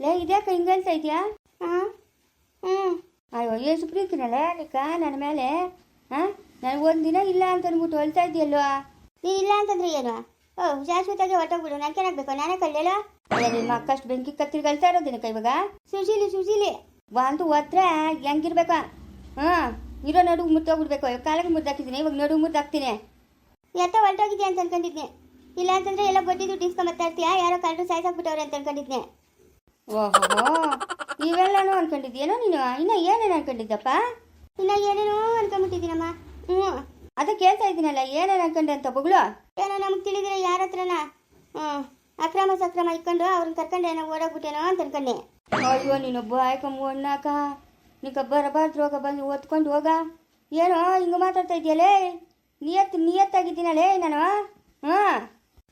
ಲೇ, ಇದ್ಯಾಕೆ ಹಿಂಗೆ ಹೇಳ್ತಾ ಇದೆಯಾ? ಹಾಂ ಹ್ಞೂ. ಅಯ್ಯೋ ಯೇಸು ಪ್ರೀತಿನಲ್ಲ ನಿಕ್ಕ ನನ್ನ ಮೇಲೆ? ಹಾಂ ನನಗೆ ದಿನ ಇಲ್ಲ ಅಂತ ಅಂದ್ಬಿಟ್ಟು ಹೊಲ್ತಾ ಇದೆಯಲ್ವಾ ನೀ ಇಲ್ಲ ಅಂತಂದ್ರೆ ಏನು? ಓ, ಶಾಶ್ವತಾಗೆ ಹೊಟ್ಟೋಗ್ಬಿಡು ನಾನು ಕೇಳಾಕ್ಬೇಕು ನಾನೇ ಕಲ್ಯಲ್ಲ? ಅಲ್ಲ, ನಿಮ್ಮ ಅಕ್ಕಷ್ಟು ಬೆಂಕಿ ಕತ್ತಿರಿಗಳ್ತಾ ಇರೋದಿನಕ್ಕ ಇವಾಗ? ಸುಶೀಲಿ ಸುಶೀಲಿ ಬಂದು ಹೋದ್ರೆ ಹೆಂಗಿರ್ಬೇಕ? ಹಾಂ ಇರೋ ನಡುವು ಇವಾಗ ಕಾಲಿಗೆ ಮುದ್ದಾಕಿದ್ದೀನಿ ಇವಾಗ ನಡುವು ಮುದ್ದಾಕ್ತೀನಿ ಎತ್ತ ಹೊರಟೋಗಿದ್ಯಾ ಅಂತ ಅನ್ಕೊಂಡಿದ್ನೆ. ಇಲ್ಲ ಅಂತಂದ್ರೆ ಎಲ್ಲ ಬಡ್ಡಿ ದುಡ್ಡು ಇಸ್ಕೊಂಬತ್ತಾ ಇರ್ತೀಯಾ? ಯಾರೋ ಕಳ್ಳರು ಸಾಯ್ಸಾಕ್ಬಿಟ್ಟವ್ರೆ ಅಂತ ಅನ್ಕೊಂಡಿದ್ನೆ. ಓಹೋ ಇವೆಲ್ಲನೂ ಅನ್ಕೊಂಡಿದ್ಯೇನೋ ನೀನು? ಇನ್ನ ಏನೇನು ಅನ್ಕೊಂಡಿದ್ದಪ್ಪ? ಇನ್ನ ಏನೇನೋ ಅನ್ಕೊಂಡ್ಬಿಟ್ಟಿದ್ದೀನಮ್ಮ. ಹ್ಞೂ ಅದೇ ಕೇಳ್ತಾ ಇದ್ದೀನಲ್ಲ, ಏನೇನು ಅನ್ಕೊಂಡೆ ಅಂತ ಬಗ್ಳು? ಏನೋ ನಮ್ಗೆ ತಿಳಿದಿರ ಯಾರ ಹತ್ರನ. ಹ್ಞೂ ಅಕ್ರಮ ಸಕ್ರಮ ಇಕ್ಕೊಂಡು ಅವ್ರನ್ನ ಕರ್ಕೊಂಡು ಏನೋ ಓಡೋಗ್ಬಿಟ್ಟೇನೋ ಅಂತ ಅನ್ಕೊಂಡೆ. ಅಯ್ಯೋ, ನೀನು ಬಾಯ್ಕ ಮೂವಣ್ಣಾಕ ನೀ ಬರಬಾರ್ದು ಹೋಗ ಬಂದು ಓದ್ಕೊಂಡು ಹೋಗ. ಏನೋ, ಹಿಂಗೆ ಮಾತಾಡ್ತಾ ಇದೆಯಲ್ಲೇ ನಿಯತ್ ನಿಯತ್ತಾಗಿದ್ದೀನಲ್ಲೇ ನಾನು? ಹಾಂ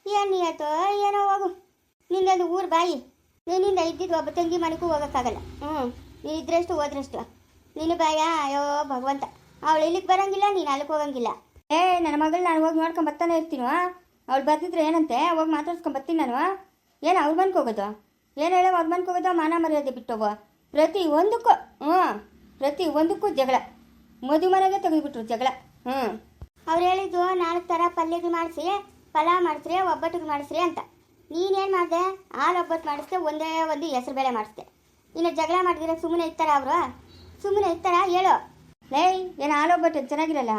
ಏನು ನಿಯತ್ತು? ಏನೋ ಹೋಗು. ನಿಂದೊಂದು ಊರು ಬಾಯಿ. ನಿನ್ನಿಂದ ಇದ್ದಿದ್ದು ಒಬ್ಬ ತಂಗಿ ಮನೆಗೂ ಹೋಗೋಕ್ಕಾಗಲ್ಲ. ಹ್ಞೂ ನೀನು ಇದ್ರಷ್ಟು ಹೋದ್ರಷ್ಟು. ನೀನು ಬಾಯ ಅಯ್ಯೋ ಭಗವಂತ. ಅವಳು ಇಲ್ಲಿಗೆ ಬರೋಂಗಿಲ್ಲ ನೀನು ಅಲ್ಲಿಗೆ ಹೋಗಂಗಿಲ್ಲ. ಏ ನನ್ನ ಮಗಳು ನಾನು ಹೋಗಿ ನೋಡ್ಕೊಂಡು ಬರ್ತಾನೆ ಇರ್ತೀನೋ? ಅವಳು ಬರ್ತಿದ್ರೆ ಏನಂತೆ? ಹೋಗಿ ಮಾತಾಡ್ಸ್ಕೊಂಡು ಬರ್ತೀನಿ ನಾನು. ಏನು ಅವ್ರ ಮನ್ಗೆ ಹೋಗೋದು? ಏನು ಹೇಳೋ ಅವ್ರ ಮನ್ಗೆ ಹೋಗೋದು? ಮಾನ ಮರ್ಯಾದೆ ಬಿಟ್ಟೋಗೋ. ಪ್ರತಿ ಒಂದಕ್ಕೂ ಹ್ಞೂ ಪ್ರತಿ ಒಂದಕ್ಕೂ ಜಗಳ. ಮದುವೆ ಮನೆಗೆ ತೆಗೆದುಬಿಟ್ರು ಜಗಳ. ಹ್ಞೂ ಅವ್ರು ಹೇಳಿದ್ದು ನಾಲ್ಕು ಥರ ಪಲ್ಯದ ಮಾಡಿಸಿ ಪಲಾವ್ ಮಾಡಿಸ್ರಿ ಒಬ್ಬಟ್ಟಿಗೆ ಮಾಡಿಸ್ರಿ ಅಂತ. ನೀನೇನು ಮಾಡಿದೆ? ಹಾಲು ಒಬ್ಬತ್ತು ಮಾಡಿಸ್ದೆ ಒಂದೇ ಒಂದು ಹೆಸರು ಬೇಳೆ ಮಾಡಿಸ್ದೆ. ಇನ್ನು ಜಗಳ ಮಾಡಿದ್ರೆ ಸುಮ್ಮನೆ ಇರ್ತಾರ ಅವರು? ಸುಮ್ಮನೆ ಇರ್ತಾರ? ಹೇಳು. ಲೇ ಏನು ಹಾಲೊಬ್ಬಟ್ಟು ಚೆನ್ನಾಗಿರಲ್ಲ?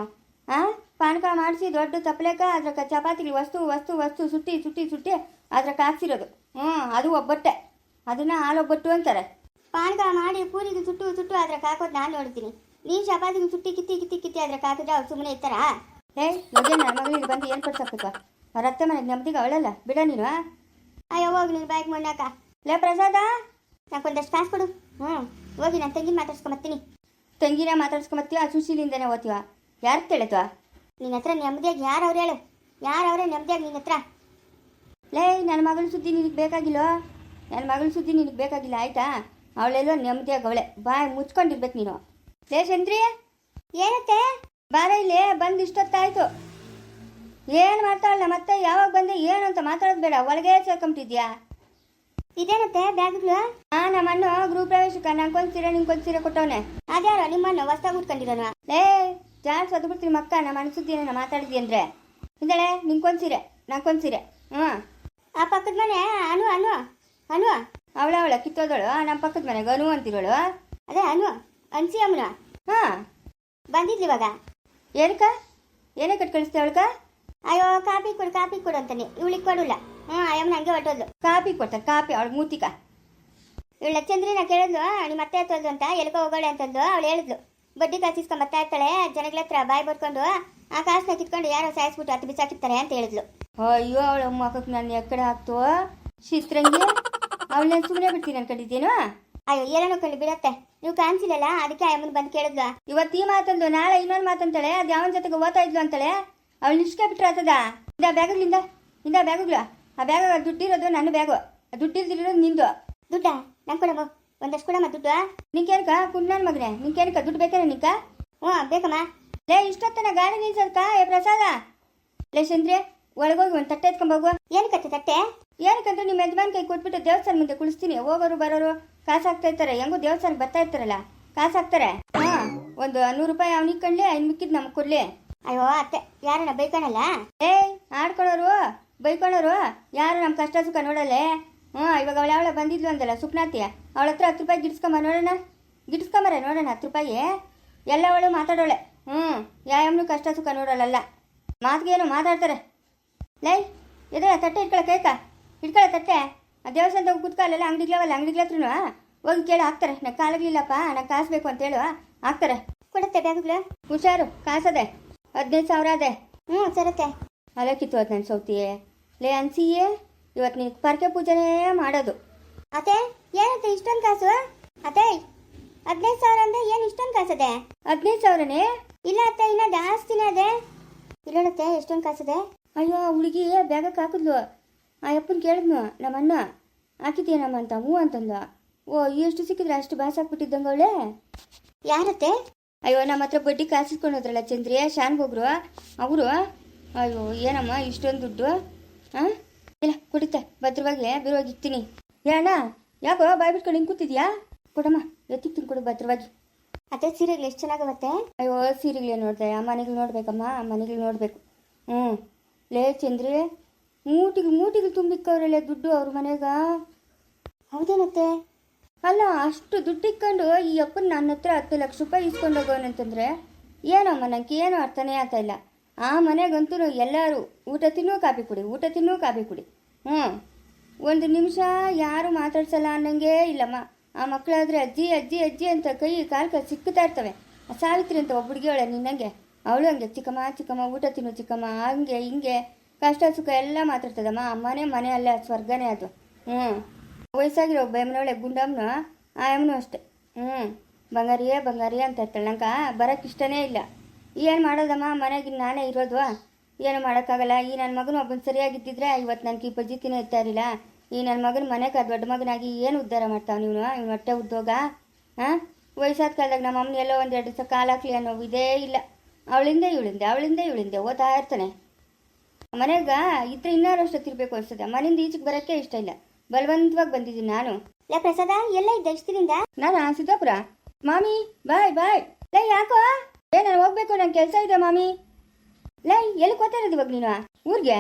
ಹಾಂ ಪಾನಕ ಮಾಡಿಸಿ ದೊಡ್ಡ ತಪ್ಪಲೆಕ ಅದ್ರ ಚಪಾತಿಗೆ ವಸ್ತು ವಸ್ತು ವಸ್ತು ಸುಟ್ಟಿ ಸುಟ್ಟಿ ಸುಟ್ಟಿ ಅದ್ರಕ್ಕೆ ಹಾಕ್ಸಿರೋದು. ಹ್ಞೂ ಅದು ಒಬ್ಬಟ್ಟೆ. ಅದನ್ನ ಹಾಲೊಬ್ಬಟ್ಟು ಅಂತಾರೆ. ಪಾನಕ ಮಾಡಿ ಪೂರಿಗೆ ಸುಟ್ಟು ಸುಟ್ಟು ಅದ್ರಾಗ ಹಾಕೋದು ನಾನು ನೋಡ್ತೀನಿ. ನೀನು ಚಪಾತಿಗೆ ಸುಟ್ಟಿ ಕಿತ್ತಿ ಕಿತ್ತಿ ಕಿತ್ತಿ ಅದ್ರ ಹಾಕಿದ್ರೆ ಅವ್ರು ಸುಮ್ಮನೆ ಇರ್ತಾರಾ? ಏಯ್ ಮಗನ ಮಗಳಿಗೆ ಬಂದು ಏನು ಕೊಡ್ಸಬೇಕು ಅತ್ತೆ ಮನೆಗೆ ನೆಮ್ಮದಿಗೆ ಅವಳಲ್ಲ. ಬಿಡ ನೀನು ಅಯ್ಯೋ ನೀನು ಬ್ಯಾಗ್ ಮಣ್ಣಾಕ ಲೇ ಪ್ರಸಾದ ನಾಕೊಂದಷ್ಟು ಕಾಸು ಕೊಡು. ಹ್ಞೂ ಹೋಗಿ ನಾನು ತಂಗಿನ ಮಾತಾಡ್ಸ್ಕೊಂಬತ್ತೀನಿ ತಂಗಿನ ಮಾತಾಡ್ಸ್ಕೊಂಬತ್ತೀವ ಸುಶೀಲಿಂದನೇ ಓದ್ತೀವ ಯಾರು ಕೇಳತ್ವ ನಿನ್ನ ಹತ್ರ ನೆಮ್ಮದಿಯಾಗಿ ಯಾರು ಅವ್ರು ಹೇಳು. ಯಾರು ಅವರೇ ನೆಮ್ಮದಿಯಾಗಿ ನಿನ್ನ ಹತ್ರ? ಲೇ ನನ್ನ ಮಗಳ ಸುದ್ದಿ ನಿನಗೆ ಬೇಕಾಗಿಲ್ಲ? ನನ್ನ ಮಗಳ ಸುದ್ದಿ ನಿನಗೆ ಬೇಕಾಗಿಲ್ಲ, ಆಯ್ತಾ? ಅವಳೆಲ್ಲೋ ನೆಮ್ಮದಿಯಾಗಿ ಅವಳೆ. ಬಾಯ್ ಮುಚ್ಕೊಂಡಿರ್ಬೇಕು ನೀನು. ಲೇ ಚಂದ್ರಿ ಏನತ್ತೆ? ಬಾರ ಇಲ್ಲಿ, ಬಂದು ಇಷ್ಟೊತ್ತಾಯ್ತು. ಏನು ಮಾತಾಡಲ್ಲ ಮತ್ತೆ? ಯಾವಾಗ ಬಂದೆ? ಏನು ಅಂತ ಮಾತಾಡೋದು ಬೇಡ. ಒಳಗೆ ಸೇರ್ಕೊಂಬಿಟ್ಟಿದ್ಯಾ? ಇದೇನತ್ತೆ ಬ್ಯಾಗ್ಗಳು? ಹಾ ನಮ್ಮ ಅಣ್ಣ ಗೃಹ ಪ್ರವೇಶಕ್ಕೆ ನಂಗೊಂದು ಸೀರೆ ನಿಂಗೊಂದು ಸೀರೆ ಕೊಟ್ಟವನೆ. ಅದ್ಯಾರ? ನಿಮ್ಮನ್ನು ಹೊಸ್ದಾಗಿ ಉಟ್ಕೊಂಡಿರೋನು ಲೇ ಜಾಡ್ ಸದ್ಬಿಡ್ತೀನಿ ಮಕ್ಕ. ನಮ್ಮ ಅಣ್ಣ ಸುದ್ದಿ ಏನ ಮಾತಾಡಿದ್ವಿ ಅಂದ್ರೆ? ಹಿಂದಳೆ ನಿಂಗೊಂದು ಸೀರೆ ನಂಗೊಂದು ಸೀರೆ ಹ್ಞೂ ಆ ಪಕ್ಕದ ಮನೆ? ಅನು ಅನು ಅನು. ಅವಳ ಅವಳ ಕಿತ್ತೋದಳು. ನಮ್ಮ ಪಕ್ಕದ ಮನೆಗೆ ಅನು ಅಂತಿರೋಳು. ಅದೇ ಅನು ಅನ್ಸಿ ಅಮ್ಮನ ಹಾಂ. ಬಂದಿದ್ಲಿ ಇವಾಗ? ಏನಕ್ಕ? ಏನೇ ಕಟ್ ಕಳಿಸ್ತೆ ಅವಳ್ಕ ಅಯ್ಯೋ ಕಾಪಿ ಕೊಡು ಕಾಪಿ ಕೊಡು ಅಂತಾನೆ. ಇವಳಿಗೆ ಕೊಡಲ್ಲ. ಹ್ಞೂ ಅಯ್ಯಮ್ಮ ಹಂಗೆ ಹೊಟ್ಟೋದು. ಕಾಪಿ ಕೊಡ್ತಾನೆ ಕಾಪಿ ಅವಳು ಮೂತಿಕ. ಇವಳ ನಾ ಕೇಳಿದ್ಲು ನಿಮ್ಮ ಮತ್ತೆ ಹತ್ತೋದು ಅಂತ ಎಲ್ಕೋ ಹೋಗೋಳೆ ಅಂತಂದು ಅವಳು ಹೇಳಿದ್ಲು. ಬಡ್ಡಿ ಕಾಸು ಇಸ್ಕೊಂಡ್ ಬರ್ತಾ ಇರ್ತಾಳೆ ಜನಗಳ ಹತ್ರ ಬಾಯಿ ಬರ್ಕೊಂಡು ಆ ಕಾಸನ್ನ ಕಿತ್ಕೊಂಡು ಯಾರೋ ಸಾಯಿಸ್ಬಿಟ್ಟು ಹತ್ತು ಬಿಸಾಕಿರ್ತಾರೆ ಅಂತ ಹೇಳಿದ್ಲು. ಅಯ್ಯೋ ಅವಳ ಮಕ್ಕಕ್ಕೆ ನಾನು ಎಕ್ಕಡೆ ಹಾಕ್ತು. ಶಿಸ್ತ್ರಂಗಿ ಅವಳನ್ನ ಸುಮ್ಮನೆ ಬಿಡ್ತೀನಿ ಅನ್ಕೊಂಡಿದ್ದೇನು? ಅಯ್ಯೋ ಏನೋ ಕಂಡು ಬಿಡತ್ತೆ. ನೀವು ಕಾಣಿಸಿಲ್ಲಲ್ಲ ಅದಕ್ಕೆ ಅಮ್ಮನ ಬಂದು ಕೇಳಿದ್ಲು? ಇವತ್ತು ಈ ಮಾತಂದು ನಾಳೆ ಇನ್ನೊಂದು ಮಾತಂತಾಳೆ ಅದು ಯಾವನ ಜೊತೆಗೆ ಓದ್ತಾ ಇದ್ಲು ಅಂತಾಳೆ? ಅವಳು ನಿಷ್ಕೆ ಬಿಟ್ರೆ ಆತದ? ಇಂದ ಬ್ಯಾಗುಗಳಿಂದ ಇಂದ ಬ್ಯಾಗುಗಳು. ಆ ಬ್ಯಾಗ ದುಡ್ಡಿರೋದು ನನ್ನ ಬ್ಯಾಗು. ದುಡ್ಡಿಲ್ದಿರೋದು ನಿಂದು. ದುಡ್ಡ? ನಂಗೆ ಕೊಡಮ್ಮ. ಒಂದಷ್ಟು ಕೊಡಮ್ಮ ದುಡ್ಡು. ನಿಂಕೇನಕ ಕುಂಡ್ ಮಗನೇ. ಏನಕ್ಕ? ದುಡ್ಡು ಬೇಕಾರೆ ನಿಂಕ ಹ್ಞೂ ಬೇಕಮ್ಮ. ಲೇ ಇಷ್ಟೊತ್ತನ ಗಾಡಿ ನಿಲ್ಸದ್ಕ ಏ ಪ್ರಸಾದ. ಲೇ ಚಂದ್ರಿ ಒಳಗೋಗಿ ಒಂದು ತಟ್ಟೆ ಎತ್ಕೊಂಬೋಗು ಏನಕ್ಕತ್ತೆ ತಟ್ಟೆ? ಏನಕ್ಕಂದ್ರೆ ನಿಮ್ಮ ಯಜಮಾನ್ ಕೈ ಕೊಟ್ಬಿಟ್ಟು ದೇವಸ್ಥಾನ ಮುಂದೆ ಕುಳಿಸ್ತೀನಿ. ಹೋಗೋರು ಬರೋರು ಕಾಸು ಹಾಕ್ತಾ ಇರ್ತಾರೆ. ಹೆಂಗೋ ದೇವಸ್ಥಾನಕ್ಕೆ ಬರ್ತಾ ಇರ್ತಾರಲ್ಲ ಕಾಸು ಹಾಕ್ತಾರೆ ಹಾ ಒಂದು ನೂರು ರೂಪಾಯಿ ಅವ್ನಿಗೆ ಕಣ್ಲಿ ಇನ್ನು ಮಿಕ್ಕಿದ್ದು ನಮ್ಗೆ ಕೊಡ್ಲಿ. ಅಯ್ಯೋ ಅತ್ತೆ ಯಾರಣ್ಣ ಬೈಕಣಲ್ಲ ಏಯ್ ಆಡ್ಕೊಳ್ಳೋರು ಬೈಕೊಳ್ಳೋರು ಯಾರು ನಮ್ಮ ಕಷ್ಟ ಸುಖ ನೋಡಲ್ಲೇ? ಹ್ಞೂ ಇವಾಗ ಅವಳ ಅವಳ ಬಂದಿದ್ಲು ಅಂದಲ್ಲ ಸುಪ್ನಾತಿಯ ಅವಳ ಹತ್ರ ಹತ್ತು ರೂಪಾಯಿ ಗಿಡ್ಸ್ಕೊಂಬ ನೋಡೋಣ? ಗಿಡ್ಸ್ಕೊಂಬರ ನೋಡೋಣ ಹತ್ತು ರೂಪಾಯಿ? ಎಲ್ಲ ಅವಳು ಮಾತಾಡೋಳೆ. ಹ್ಞೂ ಯಾವನು ಕಷ್ಟ ಸುಖ ನೋಡೋಳಲ್ಲ ಮಾತಿಗೇನು ಮಾತಾಡ್ತಾರೆ. ಲೈ ಎದೆ ತಟ್ಟೆ ಇಟ್ಕೊಳ ಕೇಕ? ಇಟ್ಕೊಳ ತಟ್ಟೆ? ಆ ದೇವಸ್ಥಾನದ ಕೂತ್ಕಾಲಲ್ಲ ಅಂಗಡಿಗ್ಲವಲ್ಲ ಅಂಗಡಿಗ್ಲ ಹತ್ರನು? ಹೋಗಿ ಕೇಳಿ ಹಾಕ್ತಾರೆ. ನಾ ಕಾಲಾಗ್ಲಿಲ್ಲಪ್ಪ ನಾ ಕಾಸು ಬೇಕು ಅಂತೇಳು ಹಾಕ್ತಾರೆ. ಕೊಡುತ್ತೆ ಬ್ಯಾಗ್ಗಳು? ಹುಷಾರು ಕಾಸದೆ ಹದಿನೈದು ಸಾವಿರ ಅದೇ. ಹ್ಞೂ ಸರತ್ತೆ ಅಲಕ್ಕಿತ್ತು ಅದು ನನ್ನ ಸೌತಿ ಲೇ ಅನ್ಸಿಯೇ ಇವತ್ತು ನೀನು ಪರ್ಕೆ ಪೂಜೆನೇ ಮಾಡೋದು. ಅತ್ತೆ ಏನತ್ತೆ ಇಷ್ಟೊಂದು ಕಾಸು? ಅತ್ತೆ ಹದಿನೈದು ಸಾವಿರ ಅಂದ್ರೆ ಏನು ಇಷ್ಟೊಂದು ಕಾಸದೆ? ಹದಿನೈದು ಸಾವಿರನೇ? ಇಲ್ಲ ಅತ್ತೆ ಇನ್ನ ಜಾಸ್ತಿನೇ ಅದೇ. ಇಲ್ಲತ್ತೆ ಎಷ್ಟೊಂದು ಕಾಸದೆ? ಅಯ್ಯೋ ಹುಡುಗಿ ಬೇಗ ಹಾಕಿದ್ಲು. ಆ ಅಪ್ಪನ ಕೇಳಿದ್ನು ನಮ್ಮ ಅಣ್ಣ ಹಾಕಿದ್ಯೇನಮ್ಮ ಅಂತ ಹ್ಞೂ ಅಂತಂದ. ಓ ಎಷ್ಟು ಸಿಕ್ಕಿದ್ರೆ ಅಷ್ಟು ಬಾಸ್ ಹಾಕ್ಬಿಟ್ಟಿದ್ದಂಗೆ ಅವಳೆ? ಯಾರತ್ತೆ? ಅಯ್ಯೋ ನಮ್ಮ ಹತ್ರ ಬಡ್ಡಿ ಕಾಸಿಸ್ಕೊಂಡು ಹೋದ್ರಲ್ಲ ಚಂದ್ರಿಯ ಶಾನ್ ಹೋಗ್ರು ಅವರು, ಅಯ್ಯೋ, ಏನಮ್ಮ ಇಷ್ಟೊಂದು ದುಡ್ಡು ಹಾಂ ಇಲ್ಲ, ಕುಡಿತೆ ಭದ್ರವಾಗಿ ಬಿರುವಾಗಿ ಇಕ್ತೀನಿ ಏ ಅಣ್ಣ ಯಾಕೋ ಬಾಯ್ ಬಿಟ್ಕೊಂಡು ಹಿಂಗೆ ಕೂತಿದ್ಯಾ? ಕೊಡಮ್ಮ, ಎತ್ತಿಗೆ ತಿನ್ಕೊಡು ಭದ್ರವಾಗಿ. ಅದೇ ಸೀರೆಗಳು ಎಷ್ಟು ಚೆನ್ನಾಗವತ್ತೆ? ಅಯ್ಯೋ, ಸೀರೆಗಳೇ ನೋಡಿದೆ, ಆ ಮನೆಗಳು ನೋಡ್ಬೇಕಮ್ಮ, ಆ ಮನೆಗಳು ನೋಡಬೇಕು. ಹ್ಞೂ ಲೇ, ಚಂದ್ರಿ, ಮೂಟಿಗೆ ಮೂಟಿಗೆ ತುಂಬಿಕ್ಕವ್ರಲ್ಲ ದುಡ್ಡು ಅವ್ರ ಮನೆಗ. ಹೌದೇನತ್ತೆ? ಅಲ್ಲ, ಅಷ್ಟು ದುಡ್ಡು ಇಕ್ಕೊಂಡು ಈ ಅಪ್ಪನ ನನ್ನ ಹತ್ರ ಹತ್ತು ಲಕ್ಷ ರೂಪಾಯಿ ಇಸ್ಕೊಂಡು ಹೋಗೋನಂತಂದ್ರೆ ಏನಮ್ಮ ನನಗೆ ಏನು ಅರ್ಥನೇ ಆಗ್ತಾ ಇಲ್ಲ. ಆ ಮನೆಗಂತೂ ಎಲ್ಲರೂ ಊಟ ತಿನ್ನೋ ಕಾಫಿ ಕುಡಿ, ಊಟ ತಿನ್ನೋ ಕಾಫಿ ಕುಡಿ. ಹ್ಞೂ ಒಂದು ನಿಮಿಷ ಯಾರು ಮಾತಾಡ್ಸಲ್ಲ ಅನ್ನಂಗೆ ಇಲ್ಲಮ್ಮ. ಆ ಮಕ್ಕಳಾದ್ರೆ ಅಜ್ಜಿ ಅಜ್ಜಿ ಅಜ್ಜಿ ಅಂತ ಕೈ ಕಾಲು ಕಾಲು ಸಿಕ್ಕುತ್ತಾ ಇರ್ತವೆ. ಸಾವಿತ್ರಿ ಅಂತ ಒಬ್ಬ ಹುಡುಗಿಯವಳೆ ನಿನ್ನಂಗೆ ಅವಳು ಹಂಗೆ, ಚಿಕ್ಕಮ್ಮ ಚಿಕ್ಕಮ್ಮ, ಊಟ ತಿನ್ನು, ಚಿಕ್ಕಮ್ಮ, ಹಂಗೆ, ಹಿಂಗೆ. ಕಷ್ಟ ಸುಖ ಎಲ್ಲ ಮಾತಾಡ್ತದಮ್ಮ. ಅಮ್ಮನೇ ಮನೆ ಅಲ್ಲ ಸ್ವರ್ಗನೇ ಅದು. ಹ್ಞೂ ವಯಸ್ಸಾಗಿರೋ ಗುಂಡಮ್ಮನ, ಆ ಎಮ್ಮನು ಅಷ್ಟೆ. ಹ್ಞೂ ಬಂಗಾರಿಯೇ ಬಂಗಾರಿಯೇ ಅಂತ ಇರ್ತಾಳೆ ನಂಗೆ ಬರೋಕ್ಕೆ ಇಷ್ಟನೇ ಇಲ್ಲ. ಏನು ಮಾಡೋದಮ್ಮ ಮನೆಗೆ ನಾನೇ ಇರೋದು. ಏನು ಮಾಡೋಕ್ಕಾಗಲ್ಲ. ಈ ನನ್ನ ಮಗನು ಒಬ್ಬನ ಸರಿಯಾಗಿದ್ದಿದ್ರೆ ಇವತ್ತು ನನಗೆ ಈ ಪಜಿತಿನೇ ಇರ್ತಾ ಇರಲಿಲ್ಲ. ಈ ನನ್ನ ಮಗನ ಮನೆಗೆ ದೊಡ್ಡ ಮಗನಾಗಿ ಏನು ಉದ್ಧಾರ ಮಾಡ್ತಾವ ನೀವು ಇವನು ಹೊಟ್ಟೆ ಉದ್ಯೋಗ ಹಾಂ? ವಯಸ್ಸಾದ ಕಾಲದಾಗ ನಮ್ಮ ಅಮ್ಮನ ಎಲ್ಲೋ ಒಂದು ಎರಡು ದಿವಸ ಕಾಲು ಅನ್ನೋ ಇದೇ ಇಲ್ಲ. ಅವಳಿಂದ ಇವಳಿಂದೆ ಅವಳಿಂದ ಇವಳಿಂದೆ ಓದ್ತಾ ಇರ್ತಾನೆ. ಮನೆಗೆ ಇದ್ರೆ ಇನ್ನಾರು ಅಷ್ಟು ತಿರ್ಬೇಕು ಅನ್ಸ್ತದೆ ಮನೆಯಿಂದ ಈಚೆಗೆ ಬರೋಕ್ಕೆ ಇಷ್ಟ ಇಲ್ಲ. ಬಲವಂತವಾಗಿ ಬಂದಿದ್ದೀನಿ ನಾನು. ಲೇ ಪ್ರಸಾದ ಎಲ್ಲ ಇದ್ದ ಎಷ್ಟಿನಿಂದ ನಾನಾ ಸಿದ್ದಾಪುರ? ಮಾಮಿ ಬಾಯ್ ಬಾಯ್. ಲೈ ಯಾಕೋ? ಏ ನಾನು ಹೋಗ್ಬೇಕು ನಂಗೆ ಕೆಲಸ ಇದೆ ಮಾಮಿ. ಲೈ ಎಲ್ಲಿ ಕೊತ್ತಾ ಇರೋದು ಇವಾಗ ನೀನು? ಊರಿಗೆ?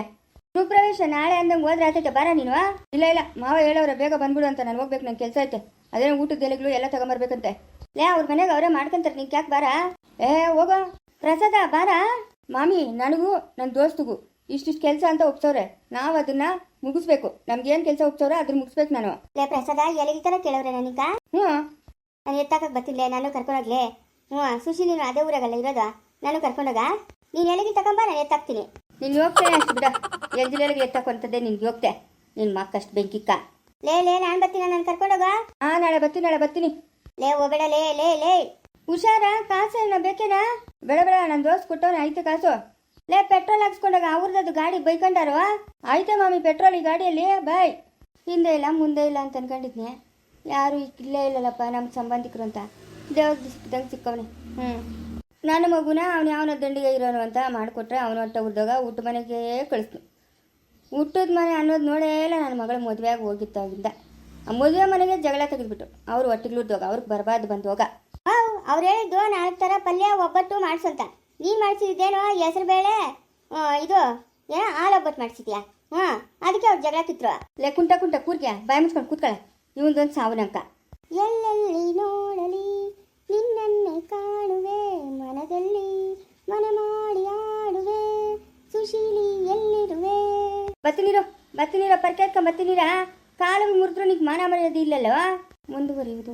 ಪ್ರವೇಶ ನಾಳೆ ಅಂದಂಗೆ ಹೋದ್ರೆ ಆತೈತೆ ಬಾರ ನೀನು? ಇಲ್ಲ ಇಲ್ಲ ಮಾವ ಹೇಳೋರ ಬೇಗ ಬಂದ್ಬಿಡು ಅಂತ ನಾನು ಹೋಗ್ಬೇಕು ನನ್ನ ಕೆಲಸ ಐತೆ. ಅದೇ ಊಟದ ಎಲೆಗಳು ಎಲ್ಲ ತಗೊಂಬರ್ಬೇಕಂತೆ. ಲೇ ಅವ್ರ ಮನೆಗೆ ಅವರೇ ಮಾಡ್ಕೊಂತಾರೆ ನೀನು ಯಾಕೆ ಬಾರ? ಏ ಹೋಗೋ. ಪ್ರಸಾದ ಬಾರ? ಮಾಮಿ ನನಗೂ ನನ್ನ ದೋಸ್ತಿಗೂ ಇಷ್ಟಿಷ್ಟು ಕೆಲಸ ಅಂತ ಒಪ್ಸವ್ರೆ. ನಾವು ಅದನ್ನ ಮುಗಿಸ್ಬೇಕು. ನಮ್ಗೇನು ಕೆಲಸ ಹೋಗ್ತವ್ರ ಅದ್ರ ಮುಗಿಸ್ಬೇಕು ನಾನು. ಲೇ ಪ್ರಸಾದ ಎಲ್ಲಿಗಿತರ ಕೇಳವ್ರೆ ನನಗ ಹ್ಞೂ. ನಾನು ಎತ್ತಾಕಕ್ಕೆ ಬರ್ತಿಲ್ಲ ನಾನು ಕರ್ಕೊಂಡೋಗ್ಲೆ ಹ್ಞೂ ಸುಶಿ ನೀನು ಅದೇ ಊರಾಗಲ್ಲ ಇರೋದ? ನಾನು ಕರ್ಕೊಂಡೋಗ ನೀನು ಎಲ್ಲಿಗೆ ತಗೊಂಬ ನಾನು ಎತ್ತಾಕ್ತೀನಿ. ನೀನು ಹೋಗ್ತೇನೆ ಅಷ್ಟು ಬಿಡ ಎಲ್ಲಿಗೆ ಎತ್ತಕೊಂತದ್ದೆ ನಿನ್ಗೆ ಹೋಗ್ತೆ ನಿನ್ನ ಮಕ್ಕಷ್ಟು ಬೆಂಕಿಕ್ಕ. ಲೇ ಲೇ ನಾನು ಬರ್ತೀನಿ ನಾನು ಕರ್ಕೊಂಡೋಗ ಹಾ ನಾಳೆ ಬರ್ತೀನಿ ನಾಳೆ ಬರ್ತೀನಿ. ಲೇ ಹೋಗ್ಬೇಡ ಲೇ ಲೇ ಲೇ. ಹುಷಾರ ಕಾಸು ಏನೋ ಬೇಕೇನಾ? ಬೇಡ ಬೇಡ ನನ್ನ ದೋಸ್ತ್ ಕೊಟ್ಟವನ ಐತೆ ಕಾಸು. ಲೇ, ಪೆಟ್ರೋಲ್ ಹಾಕ್ಸ್ಕೊಂಡಾಗ ಅವ್ರದ್ದು ಗಾಡಿ ಬೈಕೊಂಡಾರು? ಆಯ್ತಾ ಮಾಮಿ, ಪೆಟ್ರೋಲ್ ಈ ಗಾಡಿಯಲ್ಲಿ. ಬಾಯ್ ಹಿಂದೆ ಇಲ್ಲ, ಮುಂದೆ ಇಲ್ಲ ಅಂತ ಅನ್ಕೊಂಡಿದ್ನೆ. ಯಾರು ಇಲ್ಲೇ ಇಲ್ಲಲ್ಲಪ್ಪ ನಮ್ಮ ಸಂಬಂಧಿಕರು ಅಂತ. ದೇವ್ರ ದಿಸ್ಕಿದಂಗೆ ಸಿಕ್ಕವನೆ ಹ್ಞೂ ನನ್ನ ಮಗುನ ಅವನು ಯಾವನ ದಂಡಿಗೆ ಇರೋನು ಅಂತ ಮಾಡಿಕೊಟ್ರೆ ಅವನು ಹೊಟ್ಟೆ ಉದ್ದಾಗ ಊಟ ಮನೆಗೆ ಕಳಿಸ್ತು ಊಟದ ಮನೆ ಅನ್ನೋದು ನೋಡೇ ಇಲ್ಲ ನನ್ನ ಮಗಳ ಮದುವೆಯಾಗಿ ಅವಿಂದ ಆ ಮದುವೆ ಮನೆಗೆ ಜಗಳ ತೆಗೆದ್ಬಿಟ್ಟು ಅವ್ರು ಒಟ್ಟಿಗ್ಲುದ್ದೋಗ ಅವ್ರಿಗೆ ಬರಬಾರ್ದು ಬಂದು ಹೋಗ ಅವ್ರು ಹೇಳಿದ್ದು ನಾಲ್ಕು ಥರ ಪಲ್ಯ, ಒಬ್ಬಟ್ಟು ಮಾಡ್ಸಂತ ನೀನು ಮಾಡ್ಸಿದ್ದೇನೋ ಹೆಸರು ಬೇಳೆ? ಇದು ಏನೋ ಹಾಲು ಒಬ್ಬಟ್ಟು ಮಾಡಿಸಿದ್ಯಾ? ಹಾಂ ಅದಕ್ಕೆ ಅವ್ರು ಜಗಳ ಕಿತ್ರು ಲೇ ಕುಂಟ ಕುಂಟ ಕೂರ್ಗೆ ಬಾಯಿ ಮುಚ್ಕೊಂಡು ಕೂತ್ಕೊಳ್ಳೆ ಇವೊಂದೊಂದು ಸಾವನಂಕ. ಎಲ್ಲೆಲ್ಲಿ ನೋಡಲಿ ನಿನ್ನನ್ನೇ ಕಾಣುವೆ ಮನದಲ್ಲಿ ಮನ ಮಾಡಿ ಆಡುವೆ ಸುಶೀಲಿ ಎಲ್ಲಿರುವೆ? ಬತ್ತಿನಿರೋ ಬತ್ತಿನೀರೋ ಪರ್ಕೆ ಬತ್ತಿನಿರಾ ಕಾಲು ಮುರಿದ್ರು ನಿಂಗೆ ಮಾನ ಮರ್ಯಾದೆ ಇಲ್ಲಲ್ಲವ? ಮುಂದುವರಿಯುವುದು.